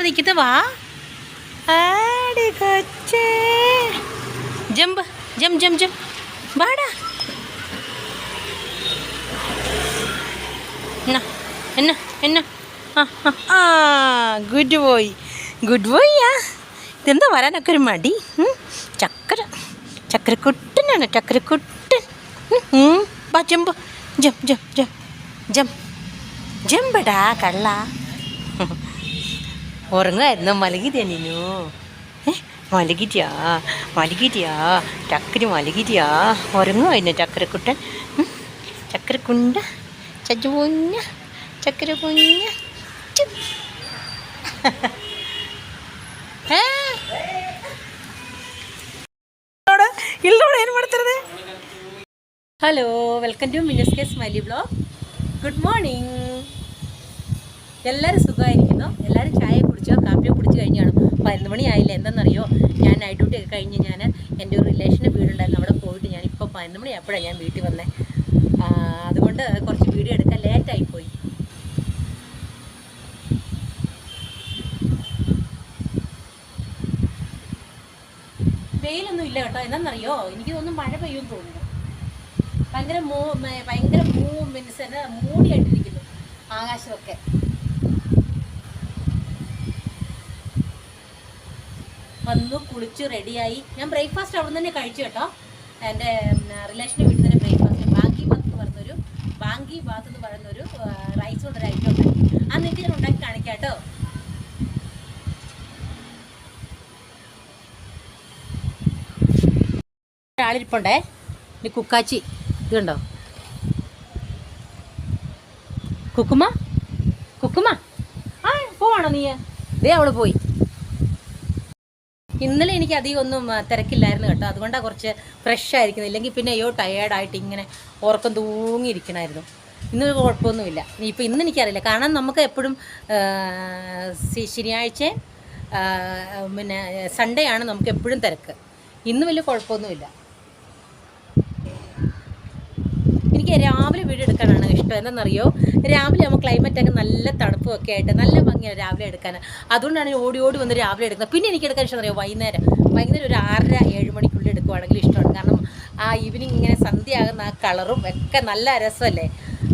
നിൽക്കുന്നത് വാ. ആടി കൊച്ചേ. ജമ്പ് ജം ജം ജം വാടാ. എന്നാ എന്നാ എന്നാ. ആ ഗുഡ് ബോയ്. ഗുഡ് ബോയ്യാ ഇതെന്താ വരാനൊക്കെ ഒരു മടി? ചക്കര ചക്കരക്കുട്ടനാണ് ചക്കരക്കുട്ടൻ. വാ ജമ്പ്. ജം ജം ജം ജം ജമ്പടാ കള്ള. ഉറങ്ങായിരുന്നു മലകിരിയാ നീനു ഏ മലകിരിയാ മലകിരിയാ ചക്കര മലകിരിയാ ഉറങ്ങുമായിരുന്നു ചക്കരക്കുട്ടൻ ഉം, ചക്കരക്കുണ്ട ചജു കുഞ്ഞ ചക്കര കുഞ്ഞ ചു. ಏ? ನೋಡು ಇಲ್ಲಿ ನೋಡು ಏನು ಮಾಡ್ತಿರೋದೆ hello welcome to ಮಿನಿಸ್ K smiley blog good morning എല്ലാവരും സുഖമായിരിക്കുന്നു എല്ലാവരും ചായ കുടിച്ചോ? കാപ്പിയോ കുടിച്ച് കഴിഞ്ഞാണ്. പതിനൊന്ന് മണിയായില്ല എന്തെന്നറിയോ? ഞാൻ നൈറ്റ് ഡ്യൂട്ടി ഒക്കെ കഴിഞ്ഞ് ഞാൻ എന്റെ ഒരു റിലേഷന്റെ വീടുണ്ടായിരുന്നു. അവിടെ പോയിട്ട് ഞാൻ ഇപ്പോൾ പതിനൊന്ന് മണിയായപ്പോഴാണ് ഞാൻ വീട്ടിൽ വന്നത് അതുകൊണ്ട് കുറച്ച് വീഡിയോ എടുക്കാൻ ലേറ്റായി പോയി. വെയിലൊന്നും ഇല്ല കേട്ടോ. എന്താണെന്നറിയോ എനിക്ക് തോന്നുന്നു മഴ പെയ്യുമെന്ന് തോന്നുന്നു. ഭയങ്കര മൂ ഭയങ്കര മൂ മീൻസ് മൂടിയായിട്ടിരിക്കുന്നു ആകാശമൊക്കെ. വന്നു കുളിച്ച് റെഡിയായി ഞാൻ ബ്രേക്ക്ഫാസ്റ്റ് അവിടെ തന്നെ കഴിച്ചു കേട്ടോ. എന്റെ റിലേഷന്റെ വീട്ടിൽ തന്നെ ബ്രേക്ക്ഫാസ്റ്റ് ബാങ്കി ബാത്ത് എന്ന് പറഞ്ഞൊരു ബാങ്കി ബാത്ത് എന്ന് പറയുന്നൊരു റൈസ് കൊണ്ടൊരു ഐറ്റം ഉണ്ട്. ആ നിങ്ങൾക്ക് ഞാൻ ഉണ്ടാക്കി കാണിക്കാം കേട്ടോ. ഒരാളിരിപ്പുണ്ടേ? ഇനി കുക്കാച്ചി. ഇത് കണ്ടോ? കുക്കുമ? കുക്കുമ? ആ പോവാണോ നീ ദേ അവൾ പോയി. ഇന്നലെ എനിക്ക് അധികം ഒന്നും തിരക്കില്ലായിരുന്നു കേട്ടോ. അതുകൊണ്ടാണ് കുറച്ച് ഫ്രഷ് ആയിരിക്കുന്നത്. ഇല്ലെങ്കിൽ പിന്നെ അയ്യോ ടയേർഡായിട്ട് ഇങ്ങനെ ഉറക്കം തൂങ്ങിയിരിക്കണമായിരുന്നു ഇന്ന് കുഴപ്പമൊന്നുമില്ല. ഇപ്പം ഇന്ന് എനിക്കറിയില്ല. കാരണം നമുക്ക് എപ്പോഴും ശനിയാഴ്ച പിന്നെ സൺഡേ ആണ് നമുക്ക് എപ്പോഴും തിരക്ക്. ഇന്ന് വലിയ കുഴപ്പമൊന്നുമില്ല. എനിക്ക് രാവിലെ വീട് എടുക്കാനാണ് ഇഷ്ടം. എന്താണെന്നറിയോ? രാവിലെ ആകുമ്പോൾ ക്ലൈമറ്റ് ഒക്കെ നല്ല തണുപ്പൊക്കെ ആയിട്ട് നല്ല ഭംഗിയാണ് രാവിലെ എടുക്കാൻ. അതുകൊണ്ടാണ് ഞാൻ ഓടി ഓടി വന്ന് രാവിലെ എടുക്കുന്നത്. പിന്നെ എനിക്ക് എടുക്കാൻ ഇഷ്ടം അറിയോ വൈകുന്നേരം. വൈകുന്നേരം ഒരു ആറര ഏഴ് മണിക്കുള്ളിൽ എടുക്കുവാണെങ്കിൽ ഇഷ്ടമാണ്. കാരണം ആ ഈവനിങ് ഇങ്ങനെ സന്ധ്യയാകുന്ന ആ കളറും ഒക്കെ നല്ല രസമല്ലേ?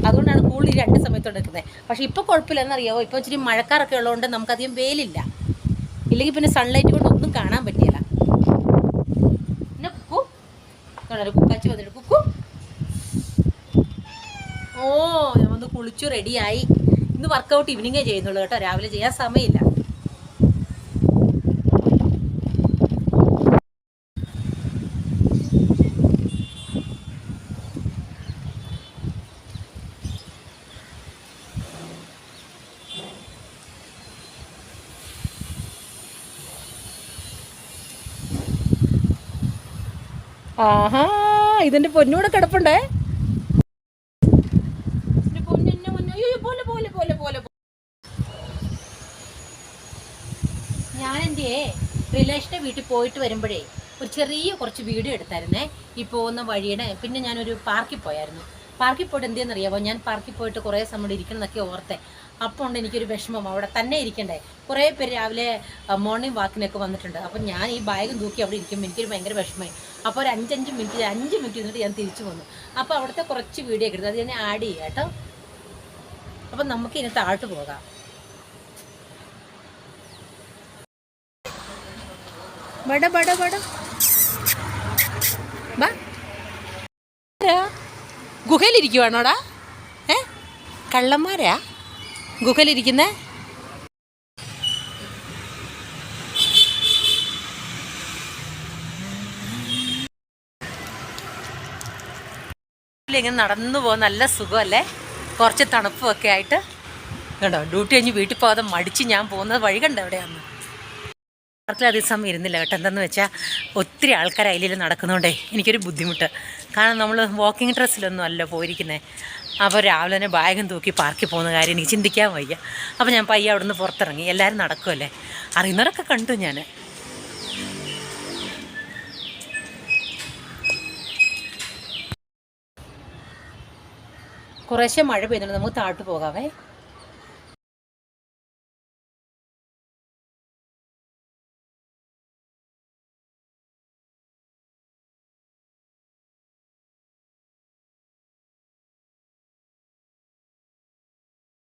അതുകൊണ്ടാണ് കൂടുതൽ രണ്ട് സമയത്തോടെ എടുക്കുന്നത്. പക്ഷേ ഇപ്പോൾ കുഴപ്പമില്ല. എന്നറിയാമോ ഇപ്പോൾ ഇച്ചിരി മഴക്കാറൊക്കെ ഉള്ളതുകൊണ്ട് നമുക്കധികം വെയിലില്ല. ഇല്ലെങ്കിൽ പിന്നെ സൺലൈറ്റ് കൊണ്ട് ഒന്നും കാണാൻ പറ്റിയല്ല പിന്നെ കുക്കു. കുക്കാച്ചി വന്നിട്ട് ഓ ഞാൻ കുളിച്ചു റെഡിയായി ഇന്ന് വർക്കൗട്ട് ഈവനിങ്ങേ ചെയ്യുന്നുള്ളൂ കേട്ടോ. രാവിലെ ചെയ്യാൻ സമയമില്ല. ആഹാ ഇതിന്റെ പൊന്നൂടെ കിടപ്പുണ്ടേ എന്റെ പൊന്നെന്നെ പൊന്നെ. അയ്യോ, അയ്യോ, പോലെ പോലെ പോലെ പോലെ ഞാൻ എന്റെ റിലേഷന്റെ വീട്ടിൽ പോയിട്ട് വരുമ്പോഴേ ഒരു ചെറിയ കുറച്ച് വീഡിയോ എടുത്തായിരുന്നേ. ഈ പോകുന്ന വഴിയുടെ പിന്നെ ഞാനൊരു പാർക്കിൽ പോയായിരുന്നു. പാർക്കിൽ പോയിട്ട് എന്തെന്നറിയാമോ ഞാൻ പാർക്കിൽ പോയിട്ട് കുറേ സമയം ഇരിക്കണം എന്നൊക്കെ ഓർത്തെ. അപ്പോൾ ഉണ്ട് എനിക്കൊരു വിഷമം. അവിടെ തന്നെ ഇരിക്കണ്ടേ? കുറേ പേര് രാവിലെ മോർണിംഗ് വാക്കിനൊക്കെ വന്നിട്ടുണ്ട്. അപ്പം ഞാൻ ഈ ബാഗും തൂക്കി അവിടെ ഇരിക്കുമ്പോൾ എനിക്കൊരു ഭയങ്കര വിഷമമായി. അപ്പോൾ ഒരു അഞ്ചഞ്ച് മിനിറ്റ് അഞ്ച് മിനിറ്റ് ഇരുന്നിട്ട് ഞാൻ തിരിച്ചു വന്നു. അപ്പോൾ അവിടുത്തെ കുറച്ച് വീഡിയോ എടുത്തു. അത് ഞാൻ ആഡ് ചെയ്യാം കേട്ടോ. അപ്പം നമുക്ക് ഇനി താഴോട്ട് പോകാം. ബട ബട ബട? ഗുഹയിലിരിക്കുവാണോടാ? ഏ? കള്ളന്മാരാ? ഗുഹയിലിരിക്കുന്ന? ഇങ്ങനെ നടന്നു പോകാൻ നല്ല സുഖമല്ലേ? കുറച്ച് തണുപ്പൊക്കെ ആയിട്ട്. കണ്ടോ ഡ്യൂട്ടി കഴിഞ്ഞ് വീട്ടിൽ പോകാതെ മടിച്ച് ഞാൻ പോകുന്നത് വഴി കണ്ടോ എവിടെയാന്ന്? പാർക്കിലധികം സമയം ഇരുന്നില്ല കേട്ടോ. എന്താണെന്ന് വെച്ചാൽ ഒത്തിരി ആൾക്കാർ അതിൽ നടക്കുന്നതുകൊണ്ടേ എനിക്കൊരു ബുദ്ധിമുട്ട്. കാരണം നമ്മൾ വാക്കിംഗ് ഡ്രസ്സിലൊന്നും അല്ല പോയിരിക്കുന്നത് അപ്പോൾ രാവിലെ തന്നെ ബാഗും തൂക്കി പാർക്കിൽ പോകുന്ന കാര്യം എനിക്ക് ചിന്തിക്കാൻ വയ്യ. അപ്പോൾ ഞാൻ പയ്യെ അവിടെ നിന്ന് പുറത്തിറങ്ങി. എല്ലാവരും നടക്കുമല്ലേ അറിയുന്നവരൊക്കെ കണ്ടു ഞാൻ കുറേശ്ശെ മഴ പെയ്യുന്നുണ്ട് നമുക്ക് താഴോട്ട് പോകാവേ.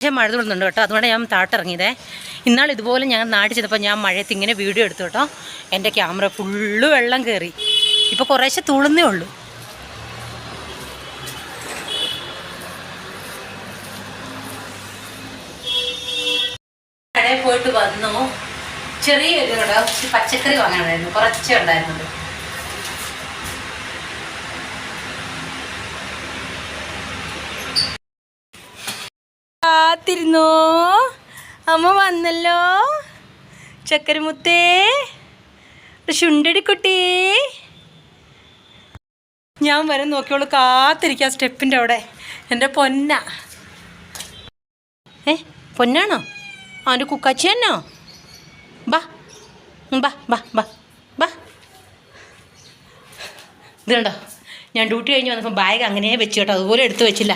പക്ഷേ മഴ തുടരുന്നുണ്ട് കേട്ടോ. അതുകൊണ്ട് ഞാൻ താട്ടിറങ്ങിയതേ. ഇന്നാൾ ഇതുപോലെ ഞാൻ നാട്ടിൽ ചെന്നപ്പോൾ ഞാൻ മഴയത്ത് ഇങ്ങനെ വീഡിയോ എടുത്തു കേട്ടോ. എന്റെ ക്യാമറ ഫുള്ള് വെള്ളം കയറി. ഇപ്പോൾ കുറേശ്ശെ തുളുന്നേ ഉള്ളൂ. പോയിട്ട് വന്നു. ഇച്ചിരി പച്ചക്കറി വാങ്ങാനായിരുന്നു. കുറച്ചേ ഉണ്ടായിരുന്നുള്ളൂ. കാത്തിരുന്നോ? അമ്മ വന്നല്ലോ. ചക്കരമുത്തേ ശുണ്ടടിക്കുട്ടി ഞാൻ വരാൻ നോക്കിയോളൂ കാത്തിരിക്കാം സ്റ്റെപ്പിന്റെ അവിടെ. എന്റെ പൊന്ന. ഏ പൊന്നാണോ? അവന്റെ കുക്കാച്ചി തന്നോ? ബാ ബാ ബാ ബാ ബാ. ഇതുണ്ടോ ഞാൻ ഡ്യൂട്ടി കഴിഞ്ഞ് വന്നപ്പോൾ ബാഗ് അങ്ങനെ വെച്ചു കേട്ടോ അതുപോലെ എടുത്തു വെച്ചില്ല.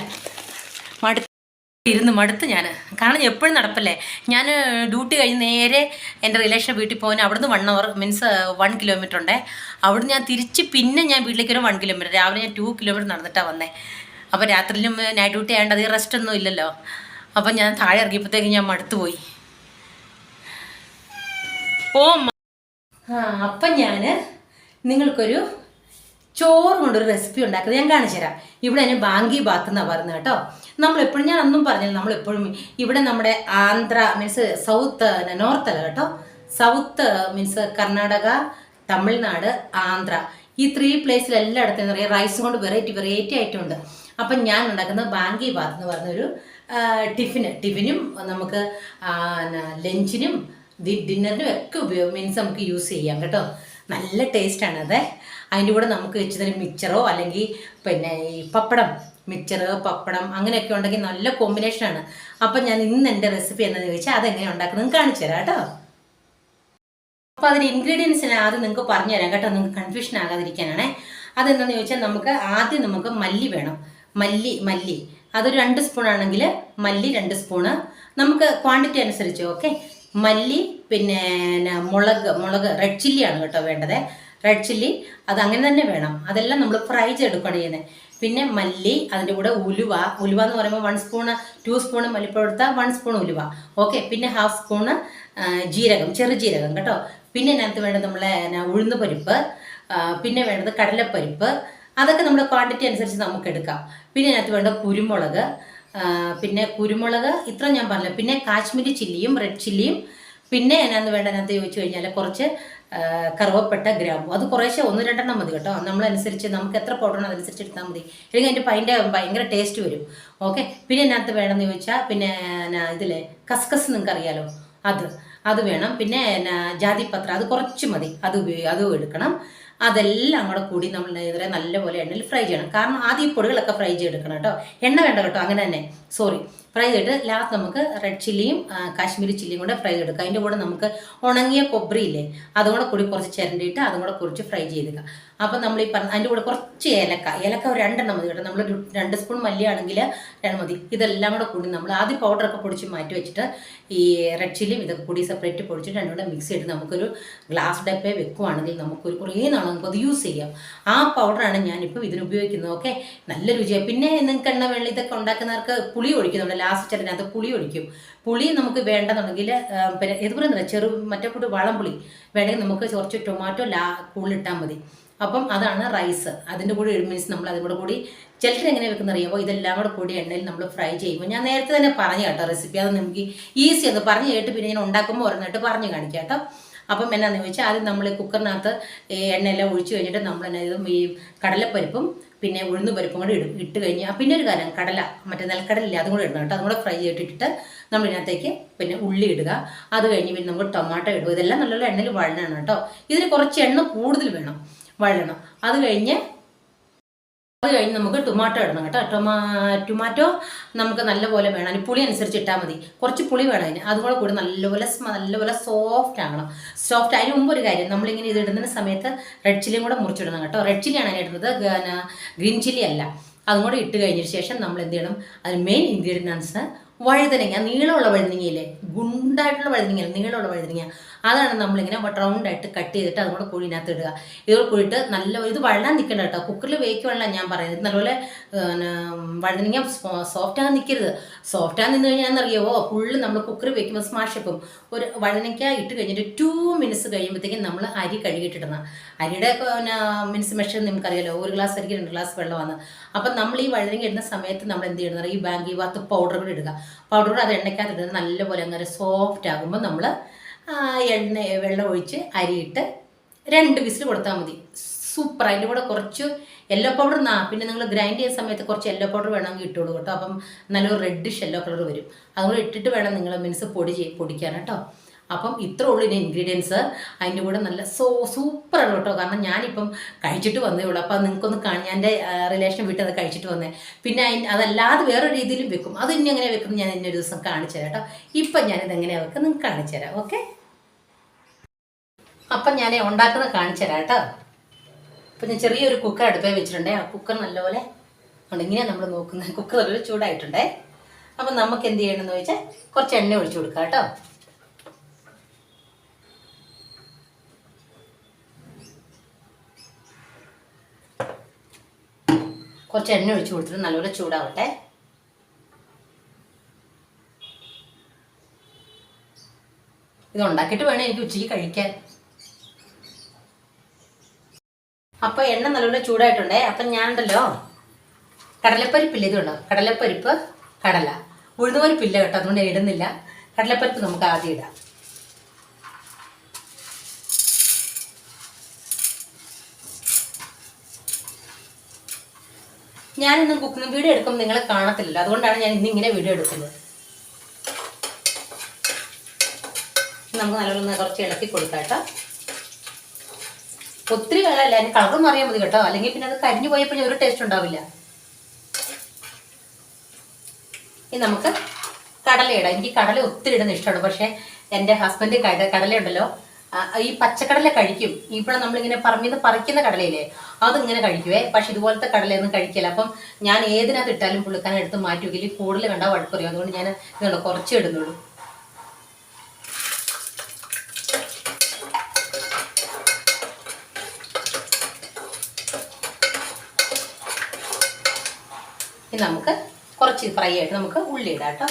ഇരുന്ന് മടുത്ത് ഞാൻ കാരണം എപ്പോഴും നടപ്പല്ലേ? ഞാൻ ഡ്യൂട്ടി കഴിഞ്ഞ് നേരെ എന്റെ റിലേഷൻ വീട്ടിൽ പോകാൻ അവിടുന്ന് one hour means one kilometre ഉണ്ടേ. അവിടുന്ന് ഞാൻ തിരിച്ച് പിന്നെ ഞാൻ വീട്ടിലേക്ക് ഒരു വൺ കിലോമീറ്റർ രാവിലെ ഞാൻ ടു കിലോമീറ്റർ നടന്നിട്ടാണ് വന്നേ. അപ്പോൾ രാത്രിയിലും നൈറ്റ് ഡ്യൂട്ടി ആയതുകൊണ്ട് അധികം റെസ്റ്റ് ഒന്നും ഇല്ലല്ലോ. അപ്പം ഞാൻ താഴെ ഇറങ്ങിയപ്പോഴത്തേക്ക് ഞാൻ മടുത്തു പോയി. ഓ അപ്പം ഞാൻ നിങ്ങൾക്കൊരു ചോറ് കൊണ്ടൊരു റെസിപ്പി ഉണ്ടാക്കുന്നത് ഞാൻ കാണിച്ചു തരാം. ഇവിടെ അതിന് ബാങ്കി ബാത്ത് എന്നാണ് പറയുന്നത് കേട്ടോ. നമ്മളെപ്പോഴും ഞാൻ അന്നും പറഞ്ഞില്ല നമ്മളെപ്പോഴും ഇവിടെ നമ്മുടെ ആന്ധ്ര മീൻസ് സൗത്ത് നോർത്ത് അല്ല കേട്ടോ. South means Karnataka Tamil Nadu Andhra. ഈ ത്രീ പ്ലേസിൽ എല്ലായിടത്തും പറയുക റൈസ് കൊണ്ട് വെറൈറ്റി വെറൈറ്റി ആയിട്ടുണ്ട്. അപ്പം ഞാൻ ഉണ്ടാക്കുന്ന ബാങ്കി ബാത്ത് എന്ന് പറഞ്ഞൊരു ടിഫിന് ടിഫിനും നമുക്ക് ലഞ്ചിനും ഡിന്നറിനും ഒക്കെ ഉപയോഗം മീൻസ് നമുക്ക് യൂസ് ചെയ്യാം കേട്ടോ. നല്ല ടേസ്റ്റാണ് അത് അതിന്റെ കൂടെ നമുക്ക് വെച്ച് തരും മിക്സറോ അല്ലെങ്കിൽ പിന്നെ ഈ പപ്പടം മിച്ചറ് പപ്പടം അങ്ങനെയൊക്കെ ഉണ്ടെങ്കിൽ നല്ല കോമ്പിനേഷനാണ് അപ്പം ഞാൻ ഇന്ന് എന്റെ റെസിപ്പി എന്താണെന്ന് ചോദിച്ചാൽ അതെങ്ങനെ ഉണ്ടാക്കുന്നത് കാണിച്ചു തരാം കേട്ടോ. അപ്പോൾ അതിന് ഇൻഗ്രീഡിയൻസ് ഞാൻ ആദ്യം നിങ്ങൾക്ക് പറഞ്ഞു തരാം കേട്ടോ. നിങ്ങൾക്ക് കൺഫ്യൂഷൻ ആകാതിരിക്കാനാണ്. അതെന്താണെന്ന് ചോദിച്ചാൽ നമുക്ക് ആദ്യം നമുക്ക് മല്ലി വേണം. മല്ലി മല്ലി. അതൊരു രണ്ട് സ്പൂൺ ആണെങ്കിൽ മല്ലി രണ്ട് സ്പൂണ് നമുക്ക് ക്വാണ്ടിറ്റി അനുസരിച്ച് ഓക്കെ മല്ലി പിന്നെ മുളക് മുളക് റെഡ് ചില്ലിയാണ് കേട്ടോ വേണ്ടത്. റെഡ് ചില്ലി അത് അങ്ങനെ തന്നെ വേണം. അതെല്ലാം നമ്മൾ ഫ്രൈ ചെയ്തെടുക്കുകയാണ് ചെയ്യുന്നത് പിന്നെ മല്ലി അതിന്റെ കൂടെ ഉലുവ. ഉലുവ എന്ന് പറയുമ്പോൾ വൺ സ്പൂണ് ടു സ്പൂണ് മല്ലിപ്പൊടി എടുത്താൽ വൺ സ്പൂൺ ഉലുവ. ഓക്കെ പിന്നെ ഹാഫ് സ്പൂണ് ജീരകം ചെറുജീരകം കേട്ടോ. പിന്നെ ഇതിനകത്ത് വേണ്ടത് നമ്മളെ ഉഴുന്ന് പരിപ്പ് പിന്നെ വേണ്ടത് കടലപ്പരിപ്പ്. അതൊക്കെ നമ്മുടെ ക്വാണ്ടിറ്റി അനുസരിച്ച് നമുക്ക് എടുക്കാം. പിന്നെ ഇതിനകത്ത് വേണ്ട കുരുമുളക് പിന്നെ കുരുമുളക് ഇത്ര ഞാൻ പറഞ്ഞില്ല. പിന്നെ കാശ്മീരി ചില്ലിയും റെഡ് ചില്ലിയും പിന്നെ എന്നാന്ന് വേണ്ട അതിനകത്ത് ചോദിച്ചു കഴിഞ്ഞാൽ കുറച്ച് കറുവപ്പട്ട ഗ്രാമ്പു. അത് കുറേശ്ശെ ഒന്ന് രണ്ടെണ്ണം മതി കേട്ടോ. നമ്മളനുസരിച്ച് നമുക്ക് എത്ര പൗഡറാണ് അതനുസരിച്ച് എടുത്താൽ മതി. അല്ലെങ്കിൽ അതിന്റെ അതിന്റെ ഭയങ്കര ടേസ്റ്റ് വരും. ഓക്കെ പിന്നെ അതിനകത്ത് വേണമെന്ന് ചോദിച്ചാൽ പിന്നെ ഇതിലെ കസ്കസ് നിങ്ങൾക്ക് അറിയാലോ? അത്. അത് വേണം. പിന്നെ ജാതിപത്ര. അത് കുറച്ച് മതി. അത് അതും എടുക്കണം. അതെല്ലാം കൂടെ കൂടി നമ്മൾ ഇതിനെ നല്ലപോലെ എണ്ണയിൽ ഫ്രൈ ചെയ്യണം. കാരണം ആദ്യം ഈ പൊടികളൊക്കെ ഫ്രൈ ചെയ്തെടുക്കണം കേട്ടോ. എണ്ണ വേണ്ട കേട്ടോ. അങ്ങനെ തന്നെ. സോറി ഫ്രൈ ചെയ്തിട്ട് ലാസ്റ്റ് നമുക്ക് റെഡ് ചില്ലിയും കാശ്മീരി ചില്ലിയും കൂടെ ഫ്രൈ ചെയ്തെടുക്കുക. അതിന്റെ കൂടെ നമുക്ക് ഉണങ്ങിയ കൊബ്രി ഇല്ലേ അതുകൂടെ കൂടി കുറച്ച് ചിരണ്ടിയിട്ട് അതും കൂടെ കുറച്ച് ഫ്രൈ ചെയ്തെടുക്കാം അപ്പം നമ്മൾ ഈ പറഞ്ഞ അതിന്റെ കൂടെ കുറച്ച് ഏലക്ക ഏലക്ക ഒരു രണ്ടെണ്ണം മതി കേട്ടോ. നമ്മൾ രണ്ട് സ്പൂൺ മല്ലിയാണെങ്കിൽ രണ്ട് മതി. ഇതെല്ലാം കൂടെ കൂടി നമ്മൾ ആദ്യം പൗഡറൊക്കെ പൊടിച്ച് മാറ്റി വെച്ചിട്ട് ഈ റെഡ് ചില്ലിയും ഇതൊക്കെ കൂടി സെപ്പറേറ്റ് പൊടിച്ചിട്ട് രണ്ടും കൂടെ മിക്സ് ചെയ്ത് നമുക്കൊരു ഗ്ലാസ് ഡപ്പേ വെക്കുവാണെങ്കിൽ നമുക്കൊരു കുറേ നാൾ നമുക്കത് യൂസ് ചെയ്യാം. ആ പൗഡറാണ് ഞാനിപ്പോൾ ഇതിന് ഉപയോഗിക്കുന്നത് ഓക്കെ നല്ല രുചിയാണ് പിന്നെ നിങ്ങൾക്ക് എണ്ണ വെള്ളി ഇതൊക്കെ ഉണ്ടാക്കുന്നവർക്ക് പുളി ഒഴിക്കുന്നുണ്ട് ലാസ്റ്റ് അതിനകത്ത് പുളി ഒഴിക്കും. പുളി നമുക്ക് വേണ്ടെന്നുണ്ടെങ്കിൽ പിന്നെ ഇതുപോലെ പറയുന്നില്ല ചെറു മറ്റേ കൂട്ട് വളം പുളി വേണമെങ്കിൽ നമുക്ക് കുറച്ച് ടൊമാറ്റോ ലാ കൂടുതലിട്ടാൽ മതി. അപ്പം അതാണ് റൈസ് അതിന്റെ കൂടെ മീൻസ് നമ്മൾ അതിന്റെ കൂടെ ചിലർ എങ്ങനെ വെക്കുന്ന അറിയുമ്പോൾ ഇതെല്ലാം കൂടെ കൂടി എണ്ണയിൽ നമ്മൾ ഫ്രൈ ചെയ്യുമ്പോൾ ഞാൻ നേരത്തെ തന്നെ പറഞ്ഞു കേട്ടോ റെസിപ്പി അത് നമുക്ക് ഈസി അത് പറഞ്ഞു കേട്ട് പിന്നെ ഞാൻ ഉണ്ടാക്കുമ്പോൾ ഓരോന്നായിട്ട് പറഞ്ഞു കാണിക്കാം കേട്ടോ. അപ്പം എന്നാന്ന് ചോദിച്ചാൽ ആദ്യം നമ്മൾ കുക്കറിനകത്ത് എണ്ണയെല്ലാം ഒഴിച്ചു കഴിഞ്ഞിട്ട് നമ്മൾ എന്നാ ഈ കടലപ്പരിപ്പും പിന്നെ ഉഴുന്ന് പരിപ്പും കൂടി ഇടും. ഇട്ട് കഴിഞ്ഞ് പിന്നെ ഒരു കാര്യം കടല മറ്റേ നെൽക്കടലില്ല അതും കൂടെ ഇടണം കേട്ടോ. അതും കൂടെ ഫ്രൈ ചെയ്തിട്ടിട്ട് നമ്മൾ ഇതിനകത്തേക്ക് പിന്നെ ഉള്ളി ഇടുക. അത് കഴിഞ്ഞ് പിന്നെ നമുക്ക് ടൊമാറ്റോ ഇടുക. ഇതെല്ലാം നല്ലോണം എണ്ണയിൽ വഴണം കേട്ടോ. ഇതിന് കുറച്ച് എണ്ണ കൂടുതൽ വേണം. വഴണം. അത് കഴിഞ്ഞ് അത് കഴിഞ്ഞ് നമുക്ക് ടൊമാറ്റോ ഇടണം കേട്ടോ. ടൊമാ ടൊമാറ്റോ നമുക്ക് നല്ലപോലെ വേണം. അതിന് പുളി അനുസരിച്ച് ഇട്ടാൽ മതി. കുറച്ച് പുളി വേണം അതിന്. അതുപോലെ കൂടി നല്ലപോലെ നല്ലപോലെ സോഫ്റ്റ് ആകണം സോഫ്റ്റ് അതിന് മുമ്പ് ഒരു കാര്യം നമ്മളിങ്ങനെ ഇത് ഇടുന്ന സമയത്ത് റെഡ് ചില്ലിയും കൂടെ മുറിച്ചിടണം കേട്ടോ. റെഡ് ചില്ലിയാണ് ഇടുന്നത്. ഗ്രീൻ ചില്ലി അല്ല. അതും കൂടെ ഇട്ട് കഴിഞ്ഞ ശേഷം നമ്മൾ എന്ത് ചെയ്യണം? അതിന് മെയിൻ ഇൻഗ്രീഡിയൻസ് വഴുതനങ്ങ നീളമുള്ള വഴുതനങ്ങയില്ലേ? ഗുണ്ടായിട്ടുള്ള വഴുതനങ്ങ നീളമുള്ള വഴുതനങ്ങ. അതാണ് നമ്മളിങ്ങനെ റൗണ്ട് ആയിട്ട് കട്ട് ചെയ്തിട്ട് അതുകൂടെ കുഴിനകത്ത് ഇടുക. ഇത് കുഴിട്ട് നല്ല ഇത് വഴലാൻ നിൽക്കണ്ട കേട്ടോ. കുക്കറിൽ വേക്കുവാണല്ല ഞാൻ പറയുന്നത്. നല്ലപോലെ വഴുതനങ്ങ സോഫ്റ്റ് ആകാൻ നിൽക്കരുത് സോഫ്റ്റ് ആകാൻ നിന്ന് കഴിഞ്ഞാൽ എന്നറിയാവോ ഫുള്ള് നമ്മൾ കുക്കറിൽ വെക്കുമ്പോൾ സ്മാഷ് ഇപ്പം ഒരു വഴുതനക്ക ഇട്ട് കഴിഞ്ഞിട്ട് ടു മിനിറ്റ്സ് കഴിയുമ്പോഴത്തേക്കും നമ്മൾ അരി കഴുകിയിട്ടിടണം അരിയുടെ പിന്നെ മിനിറ്റ്സ് മെഷർ നിങ്ങൾക്കറിയാലോ ഒരു ഗ്ലാസ് അരിക്ക് രണ്ട് ഗ്ലാസ് വെള്ളമാണ് അപ്പം നമ്മൾ ഈ വഴുതനങ്ങ ഇടുന്ന സമയത്ത് നമ്മൾ എന്ത് ചെയ്യണം? ഈ ബാങ്കി ഭാഗത്ത് പൗഡർ കൂടി ഇടുക. പൗഡർ കൂടെ അത് എണ്ണയ്ക്കകത്ത് ഇടുന്നത് നല്ലപോലെ അങ്ങനെ സോഫ്റ്റ് ആകുമ്പോൾ നമ്മൾ എണ്ണ വെള്ളം ഒഴിച്ച് അരിയിട്ട് രണ്ട് വിസിൽ കൊടുത്താൽ മതി. സൂപ്പർ. അതിന്റെ കൂടെ കുറച്ച് യെല്ലോ പൗഡർ നാ പിന്നെ നിങ്ങൾ ഗ്രൈൻഡ് ചെയ്യുന്ന സമയത്ത് കുറച്ച് യെല്ലോ പൗഡർ വേണമെങ്കിൽ ഇട്ടോളൂ കേട്ടോ. അപ്പം നല്ലൊരു റെഡിഷ് യെല്ലോ കളർ വരും. അതുകൂടെ ഇട്ടിട്ട് വേണം നിങ്ങൾ മീൻസ് പൊടി പൊടിക്കാൻ കേട്ടോ. അപ്പം ഇത്ര ഉള്ളു ഇതിന്റെ ഇൻഗ്രീഡിയൻസ് അതിന്റെ കൂടെ നല്ല സോ സൂപ്പറാണ് കേട്ടോ. കാരണം ഞാനിപ്പം കഴിച്ചിട്ട് വന്നേ ഉള്ളൂ. അപ്പം നിങ്ങൾക്കൊന്ന് കാണാൻ എന്റെ റിലേഷൻ വീട്ടിൽ അത് കഴിച്ചിട്ട് വന്നേ. പിന്നെ അതിന് അതല്ലാതെ വേറെ രീതിയിലും വെക്കും. അത് ഇനി എങ്ങനെ വെക്കുന്നത് ഞാൻ ഇന്നൊരു ദിവസം കാണിച്ചു തരാം കേട്ടോ. ഇപ്പം ഞാനിത് എങ്ങനെയാണ് വെക്കുന്നത് നിങ്ങൾക്ക് കാണിച്ചു തരാം. ഓക്കെ? അപ്പം ഞാൻ ഉണ്ടാക്കുന്നത് കാണിച്ചു തരാം കേട്ടോ. അപ്പം ഞാൻ ചെറിയൊരു കുക്കർ അടുപ്പേ വെച്ചിട്ടുണ്ടേ. ആ കുക്കർ നല്ലപോലെ ഉണ്ട് ഇങ്ങനെയാണ് നമ്മൾ നോക്കുന്നത്. കുക്കർ ഒരു ചൂടായിട്ടുണ്ടേ. അപ്പം നമുക്ക് എന്ത് ചെയ്യണമെന്ന് ചോദിച്ചാൽ കുറച്ച് എണ്ണ ഒഴിച്ചു കൊടുക്കാം കേട്ടോ. കുറച്ച് എണ്ണ ഒഴിച്ചു കൊടുത്തിട്ട് നല്ലപോലെ ചൂടാവട്ടെ. ഇത് ഉണ്ടാക്കിയിട്ട് വേണം എനിക്ക് ഉച്ചയ്ക്ക് കഴിക്കാൻ. അപ്പോൾ എണ്ണ നല്ലപോലെ ചൂടായിട്ടുണ്ടേ. അപ്പം ഞാനുണ്ടല്ലോ കടലപ്പരിപ്പില്ല ഇതുണ്ടോ കടലപ്പരിപ്പ് കടല. ഉഴുന്നുപരിപ്പില്ല കേട്ടോ അതുകൊണ്ട് ഇടുന്നില്ല. കടലപ്പരിപ്പ് നമുക്ക് ആദ്യം ഇടാം. ഞാനിന്ന് കുക്കിംഗ് വീഡിയോ എടുക്കുമ്പോൾ നിങ്ങളെ കാണത്തില്ല അതുകൊണ്ടാണ് ഞാൻ ഇന്ന് ഇങ്ങനെ വീഡിയോ എടുക്കുന്നത്. നമുക്ക് നല്ലോണം കുറച്ച് ഇളക്കി കൊടുക്കാം കേട്ടോ. ഒത്തിരി വെള്ളമല്ല അതിന് കളർ മാറിയാൽ മതി കേട്ടോ. അല്ലെങ്കിൽ പിന്നെ അത് കരിഞ്ഞു പോയപ്പോൾ ഒരു ടേസ്റ്റ് ഉണ്ടാവില്ല. ഇനി നമുക്ക് കടല എനിക്ക് കടല ഒത്തിരി ഇടുന്ന ഇഷ്ടമാണ്. പക്ഷേ എന്റെ ഹസ്ബൻഡ് കടല ആ, ഈ പച്ചക്കടല കഴിക്കും. ഇവിടെ നമ്മളിങ്ങനെ പറമ്പിന്ന് പറിക്കുന്ന കടലയില്ലേ അതിങ്ങനെ കഴിക്കുവേ. പക്ഷെ ഇതുപോലത്തെ കടലയൊന്നും കഴിക്കില്ല. അപ്പം ഞാൻ ഏതിനകത്ത് ഇട്ടാലും പുള്ളിക്കാൻ എടുത്ത് മാറ്റി വെക്കില്ല കൂടുതൽ കണ്ടാൽ വഴക്കുറയും അതുകൊണ്ട് ഞാൻ ഇതുകൊണ്ട് കുറച്ച് ഇടുന്നുള്ളൂ. ഇനി നമുക്ക് കുറച്ച് ഫ്രൈ ആയിട്ട് നമുക്ക് ഉള്ളി ഇടാം കേട്ടോ.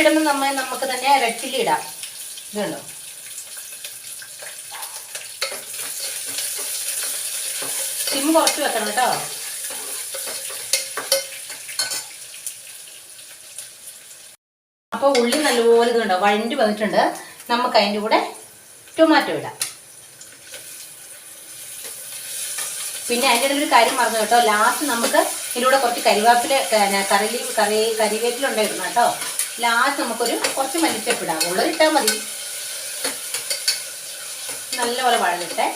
ഇടുമ്പോൾ നമ്മൾ നമുക്ക് തന്നെ ഇരട്ടിലി ഇടാം. ഇതുണ്ടോ? സിം കുറച്ച് വെക്കണം കേട്ടോ. അപ്പോൾ ഉള്ളി നല്ലപോലെ ഇതുണ്ടോ? വഴണ്ടി വന്നിട്ടുണ്ട്. നമുക്ക് അതിന്റെ കൂടെ ടൊമാറ്റോ ഇടാം. പിന്നെ അതിന്റെ ഇടയിൽ ഒരു കാര്യം മറന്നു കേട്ടോ. ലാസ്റ്റ് നമുക്ക് ഇതിലൂടെ കുറച്ച് കരിവേപ്പില കറി കറി കരിവേപ്പില ഉണ്ടായിരുന്നു കേട്ടോ. ലാസ്റ്റ് നമുക്കൊരു കുറച്ച് മല്ലിച്ചപ്പ് ഇടാം ഉള്ളത് ഇട്ടാൽ മതി. നല്ലപോലെ വഴലിട്ടെ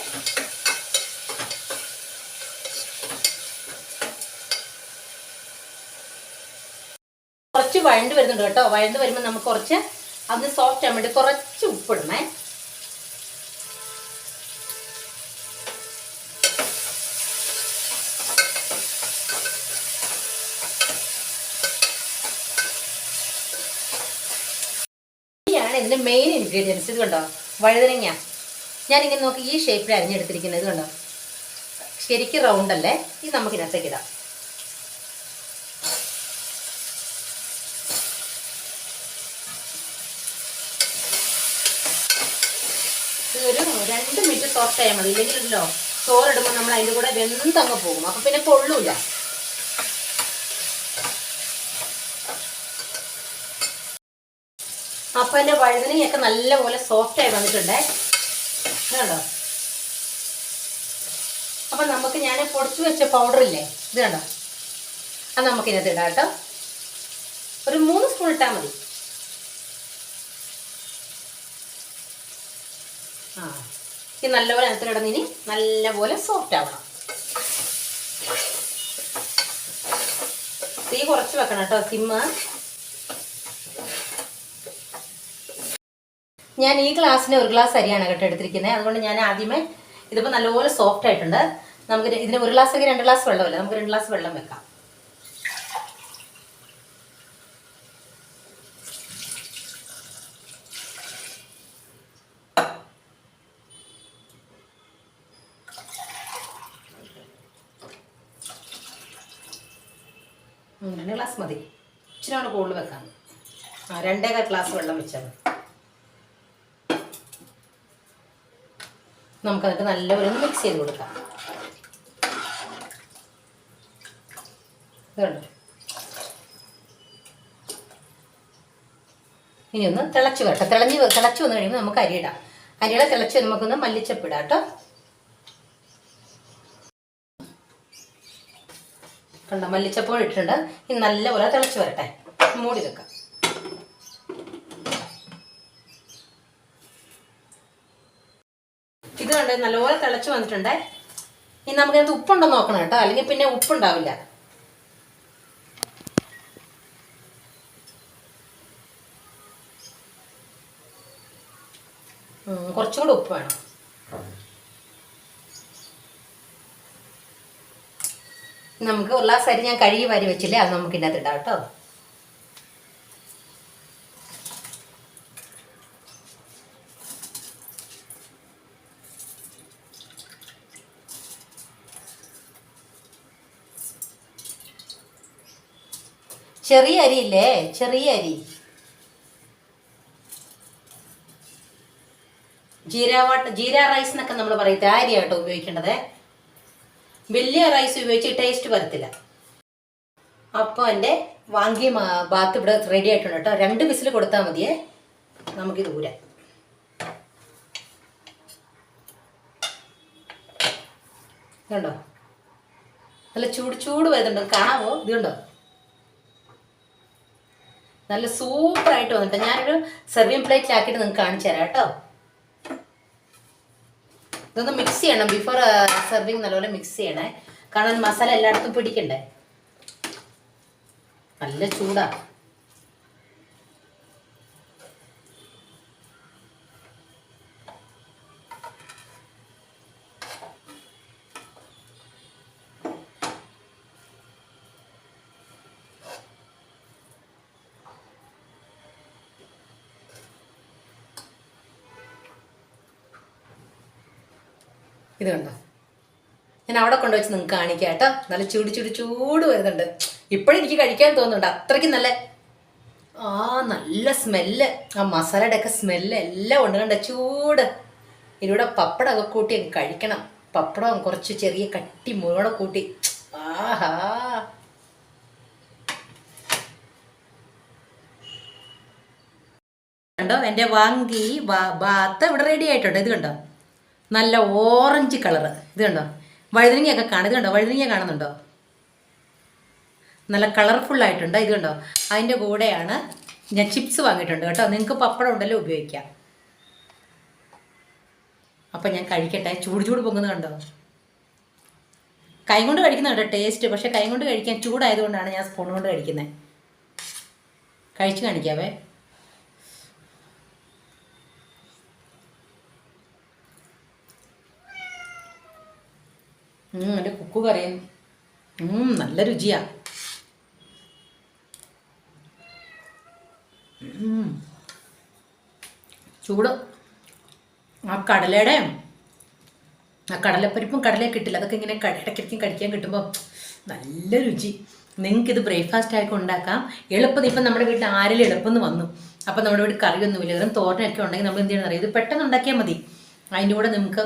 കുറച്ച് വഴണ്ട് വരുന്നുണ്ട് കേട്ടോ. വഴണ്ട് വരുമ്പോൾ നമുക്ക് കുറച്ച് അത് സോഫ്റ്റ് ആകാൻ വേണ്ടി കുറച്ച് ഉപ്പിടണേ. ഇതിന്റെ മെയിൻ ഇൻഗ്രീഡിയൻസ് ഇത് കണ്ടോ? വഴുതനങ്ങ. ഞാനിങ്ങനെ നോക്കി ഈ ഷേപ്പിൽ അരിഞ്ഞെടുത്തിരിക്കുന്നത് ഇത് കണ്ടോ? ശരിക്കും റൗണ്ട് അല്ലേ? ഇത് നമുക്ക് ഇതിനകത്തേക്ക് ഇടാം. ഒരു രണ്ട് മിനിറ്റ് സോഫ്റ്റ് ആയാൽ മതി. ഇല്ലെങ്കിലല്ലോ ചോറിടുമ്പോൾ നമ്മൾ അതിന്റെ കൂടെ വെന്തങ്ങ് പോകും. അപ്പം പിന്നെ കൊള്ളൂല. അപ്പം എന്റെ വഴുതനയൊക്കെ നല്ലപോലെ സോഫ്റ്റ് ആയി വന്നിട്ടുണ്ടേ. കണ്ടോ അപ്പൊ നമുക്ക് ഞാൻ പൊടിച്ചു വെച്ച പൗഡർ ഇല്ലേ? ഇത് കണ്ടോ അത് നമുക്ക് ഇതിനകത്ത് ഇടാം കേട്ടോ. ഒരു മൂന്ന് സ്പൂൺ ഇട്ടാൽ മതി. ആ ഇത് നല്ലപോലെ അതിനകത്ത് ഇടുന്ന ഇനി നല്ലപോലെ സോഫ്റ്റ് ആവണം. തീ കുറച്ച് വെക്കണം കേട്ടോ സിമ്മ്. ഞാൻ ഈ ഗ്ലാസ്സിന് ഒരു ഗ്ലാസ് അരിയാണ് കേട്ടോ എടുത്തിരിക്കുന്നത് അതുകൊണ്ട് ഞാൻ ആദ്യമേ ഇതിപ്പോൾ നല്ലപോലെ സോഫ്റ്റ് ആയിട്ടുണ്ട്. നമുക്ക് ഇതിന് ഒരു ഗ്ലാസ് ഒക്കെ രണ്ട് ഗ്ലാസ് വെള്ളമല്ല? നമുക്ക് രണ്ട് ഗ്ലാസ് വെള്ളം വെക്കാം. രണ്ട് ഗ്ലാസ് മതി. ഇച്ചിരി കൂടെ കൂടുതൽ വെക്കാം. ആ രണ്ടേകാൽ ഗ്ലാസ് വെള്ളം വെച്ചാൽ മതി. നമുക്കതിട്ട് നല്ലപോലെ ഒന്ന് മിക്സ് ചെയ്ത് കൊടുക്കാം. ഇനി ഒന്ന് തിളച്ച് വരട്ടെ. തിളഞ്ഞ് തിളച്ച് വന്നു കഴിയുമ്പോൾ നമുക്ക് അരിയിടാം അരിയുടെ തിളച്ച് നമുക്കൊന്ന് മല്ലിച്ചപ്പിടാം കേട്ടോ. കണ്ടോ? മല്ലിച്ചപ്പോൾ ഇട്ടിട്ടുണ്ട്. ഇനി നല്ലപോലെ തിളച്ച് വരട്ടെ. മൂടി വെക്കാം. ഇത് നല്ലപോലെ തിളച്ച് വന്നിട്ടുണ്ട്. ഇനി നമുക്കതിനകത്ത് ഉപ്പുണ്ടോ നോക്കണം കേട്ടോ. അല്ലെങ്കിൽ പിന്നെ ഉപ്പുണ്ടാവില്ല. കുറച്ചും കൂടെ ഉപ്പ് വേണം. നമുക്ക് ഉള്ള സരി ഞാൻ കഴുകി വാരി വെച്ചില്ലേ? അത് നമുക്ക് ഇതിനകത്ത് ഇടാം കേട്ടോ. ചെറിയ അരി ഇല്ലേ? ചെറിയ അരി. ജീര വാട്ട് ജീര റൈസ് എന്നൊക്കെ നമ്മൾ പറയത്തെ ആ അരിയാട്ടോ ഉപയോഗിക്കേണ്ടത്. വലിയ റൈസ് ഉപയോഗിച്ച് ടേസ്റ്റ് വരത്തില്ല. അപ്പോൾ എന്റെ വാങ്ങിയ ബാക്കി ഇവിടെ റെഡി ആയിട്ടുണ്ട് കേട്ടോ. രണ്ട് വിസിൽ കൊടുത്താൽ മതിയേ. നമുക്കിത് ഊരാം. കണ്ടോ നല്ല ചൂട് ചൂട് വരുന്നുണ്ട്. കാണാവോ? ഇത് കണ്ടോ നല്ല സൂപ്പറായിട്ട് വന്നിട്ട് ഞാനൊരു സെർവിങ് പ്ലേറ്റിലാക്കിയിട്ട് നിങ്ങൾക്ക് കാണിച്ചു തരാം കേട്ടോ. ഇതൊന്ന് മിക്സ് ചെയ്യണം. ബിഫോർ സെർവിങ് നല്ലപോലെ മിക്സ് ചെയ്യണേ. കാരണം മസാല എല്ലായിടത്തും പിടിക്കണ്ടേ? നല്ല ചൂടാ. ഇത് കണ്ടോ? ഞാൻ അവിടെ കൊണ്ടുവച്ച് നിങ്ങൾക്ക് കാണിക്കാം കേട്ടോ. നല്ല ചൂട് ചൂട് ചൂട് വരുന്നുണ്ട്. ഇപ്പോഴും എനിക്ക് കഴിക്കാൻ തോന്നുന്നുണ്ട്. അത്രയ്ക്ക് നല്ല ആ നല്ല സ്മെല്ല്. ആ മസാലയുടെ ഒക്കെ സ്മെല്ല് എല്ലാം ഉണ്ട് കണ്ട? ചൂട്. ഇതിലൂടെ പപ്പടമൊക്കെ കൂട്ടി അങ്ങ് കഴിക്കണം. പപ്പടം കുറച്ച് ചെറിയ കട്ടി മുളക് കൂട്ടി. ആഹാ. കണ്ടോ? എന്റെ വാങ്കി ബാത്ത് ഇവിടെ റെഡി ആയിട്ടുണ്ട്. ഇത് കണ്ടോ? നല്ല ഓറഞ്ച് കളറ്. ഇത് കണ്ടോ? വഴുതനങ്ങയൊക്കെ കാണും. ഇത് കണ്ടോ? വഴുതനങ്ങ കാണുന്നുണ്ടോ? നല്ല കളർഫുൾ ആയിട്ടുണ്ട്. ഇത് കണ്ടോ? അതിന്റെ കൂടെയാണ് ഞാൻ ചിപ്സ് വാങ്ങിയിട്ടുണ്ട് കേട്ടോ. നിങ്ങൾക്ക് പപ്പടം ഉണ്ടല്ലോ ഉപയോഗിക്കാം. അപ്പം ഞാൻ കഴിക്കട്ടെ. ചൂട് ചൂട് പൊങ്ങുന്നത് കണ്ടോ? കൈ കൊണ്ട് കേട്ടോ ടേസ്റ്റ്. പക്ഷേ കൈ കൊണ്ട് കഴിക്കാൻ ചൂടായതുകൊണ്ടാണ് ഞാൻ സ്പൂൺ കൊണ്ട് കഴിക്കുന്നത്. കഴിച്ച് കാണിക്കാവേ. എന്റെ കുക്ക് കറിയും ഉം, നല്ല രുചിയാ. ചൂട്. ആ കടലയുടെ ആ കടലപ്പരിപ്പും കടലയൊക്കെ കിട്ടില്ല അതൊക്കെ ഇങ്ങനെ ഇടയ്ക്കിടയ്ക്കും കഴിക്കാൻ കിട്ടുമ്പോൾ നല്ല രുചി. നിങ്ങൾക്ക് ഇത് ബ്രേക്ക്ഫാസ്റ്റ് ആയിട്ട് ഉണ്ടാക്കാം. എളുപ്പം ഇപ്പം നമ്മുടെ വീട്ടിൽ ആരെങ്കിലും എളുപ്പന്ന് വന്നു. അപ്പം നമ്മുടെ വീട്ടിൽ കറിയൊന്നുമില്ല വെറും തോരനൊക്കെ ഉണ്ടെങ്കിൽ നമ്മൾ എന്ത് ചെയ്യണം അറിയാം? ഇത് പെട്ടെന്ന് ഉണ്ടാക്കിയാൽ മതി. അതിന്റെ കൂടെ നമുക്ക്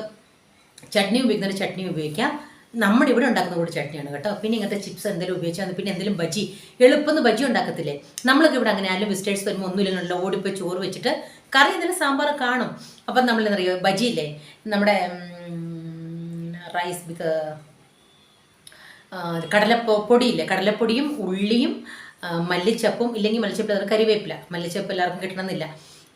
ചട്നി ഉപയോഗിക്കുന്ന ചട്നി ഉപയോഗിക്കാം. നമ്മുടെ ഇവിടെ ഉണ്ടാക്കുന്ന കൂടി ചട്ടിയാണ് കേട്ടോ. പിന്നെ ഇങ്ങനത്തെ ചിപ്സ് എന്തെങ്കിലും ഉപയോഗിച്ചാൽ. പിന്നെ എന്തെങ്കിലും ബജി എളുപ്പമൊന്നും ബജി ഉണ്ടാക്കത്തില്ലേ? നമ്മളൊക്കെ ഇവിടെ അങ്ങനെ ആയാലും വിസിറ്റേഴ്സ് വരുമ്പോൾ ഒന്നുമില്ലല്ലോ ഓടിപ്പോയി ചോറ് വെച്ചിട്ട് കറി എന്തെങ്കിലും സാമ്പാർ കാണും. അപ്പം നമ്മൾ ബജി ഇല്ലേ? നമ്മുടെ റൈസ് വിത്ത് കടലപ്പൊ പൊടിയില്ലേ? കടലപ്പൊടിയും ഉള്ളിയും മല്ലിച്ചപ്പും ഇല്ലെങ്കിൽ മല്ലിച്ചപ്പ് അത് കരിവേപ്പില. മല്ലിച്ചപ്പ് എല്ലാവർക്കും കിട്ടണമെന്നില്ല.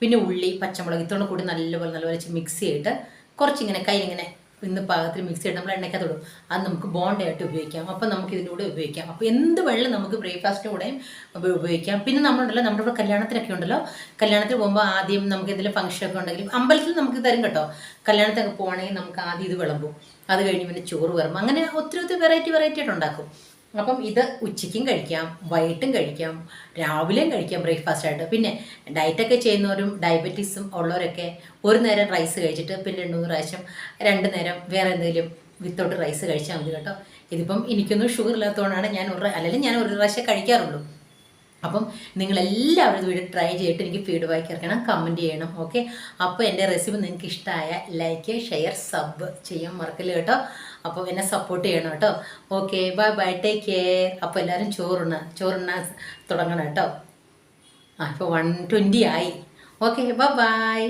പിന്നെ ഉള്ളി പച്ചമുളക് ഇത്തോടെ കൂടി നല്ലപോലെ നല്ലപോലെ മിക്സ് ചെയ്തിട്ട് കുറച്ചിങ്ങനെ കയ്യിലിങ്ങനെ ഇന്ന് പാകത്തിൽ മിക്സ് ചെയ്ത് നമ്മൾ എണ്ണയ്ക്കകത്ത് ഇടും. അത് നമുക്ക് ബോണ്ടായിട്ട് ഉപയോഗിക്കാം. അപ്പം നമുക്ക് ഇതിലൂടെ ഉപയോഗിക്കാം. അപ്പോൾ എന്ത് വെള്ളം നമുക്ക് ബ്രേക്ക്ഫാസ്റ്റിലൂടെയും ഉപയോഗിക്കാം. പിന്നെ നമ്മളുണ്ടല്ലോ നമ്മുടെ ഇവിടെ കല്യാണത്തിനൊക്കെ ഉണ്ടല്ലോ. കല്യാണത്തിന് പോകുമ്പോൾ ആദ്യം നമുക്ക് എന്തെങ്കിലും ഫംഗ്ഷനൊക്കെ ഉണ്ടെങ്കിൽ അമ്പലത്തിൽ നമുക്ക് തരും കേട്ടോ. കല്യാണത്തിനൊക്കെ പോകണമെങ്കിൽ നമുക്ക് ആദ്യം ഇത് വിളമ്പും. അത് കഴിഞ്ഞ് പിന്നെ ചോറ് വിളമ്പും. അങ്ങനെ ഒത്തിരി ഒത്തിരി വെറൈറ്റി വെറൈറ്റി ആയിട്ട് ഉണ്ടാക്കും. അപ്പം ഇത് ഉച്ചയ്ക്കും കഴിക്കാം വൈകിട്ടും കഴിക്കാം രാവിലെയും കഴിക്കാം ബ്രേക്ക്ഫാസ്റ്റ് ആയിട്ട്. പിന്നെ ഡയറ്റൊക്കെ ചെയ്യുന്നവരും ഡയബറ്റീസും ഉള്ളവരൊക്കെ ഒരു നേരം റൈസ് കഴിച്ചിട്ട് പിന്നെ രണ്ട് മൂന്ന് പ്രാവശ്യം രണ്ട് നേരം വേറെ എന്തെങ്കിലും വിത്തൗട്ട് റൈസ് കഴിച്ചാൽ മതി കേട്ടോ. ഇതിപ്പം എനിക്കൊന്നും ഷുഗർ ഇല്ലാത്തതുകൊണ്ടാണ് ഞാൻ ഒരു അല്ലെങ്കിൽ ഞാൻ ഒരു പ്രാവശ്യം കഴിക്കാറുള്ളൂ. അപ്പം നിങ്ങളെല്ലാവരും ഇത് വീട് ട്രൈ ചെയ്തിട്ട് എനിക്ക് ഫീഡ്ബാക്ക് ഇറക്കണം കമന്റ് ചെയ്യണം ഓക്കെ അപ്പോൾ എന്റെ റെസിപ്പി നിങ്ങൾക്ക് ഇഷ്ടമായ ലൈക്ക് ഷെയർ സബ് ചെയ്യാൻ മറക്കല്ല കേട്ടോ? അപ്പോൾ എന്നെ സപ്പോർട്ട് ചെയ്യണം കേട്ടോ. Okay bye bye take care അപ്പോൾ എല്ലാവരും ചോറുണ്ണ ചോറുണ തുടങ്ങണം കേട്ടോ. ആ ഇപ്പോൾ വൺ ട്വന്റി ആയി. Okay bye bye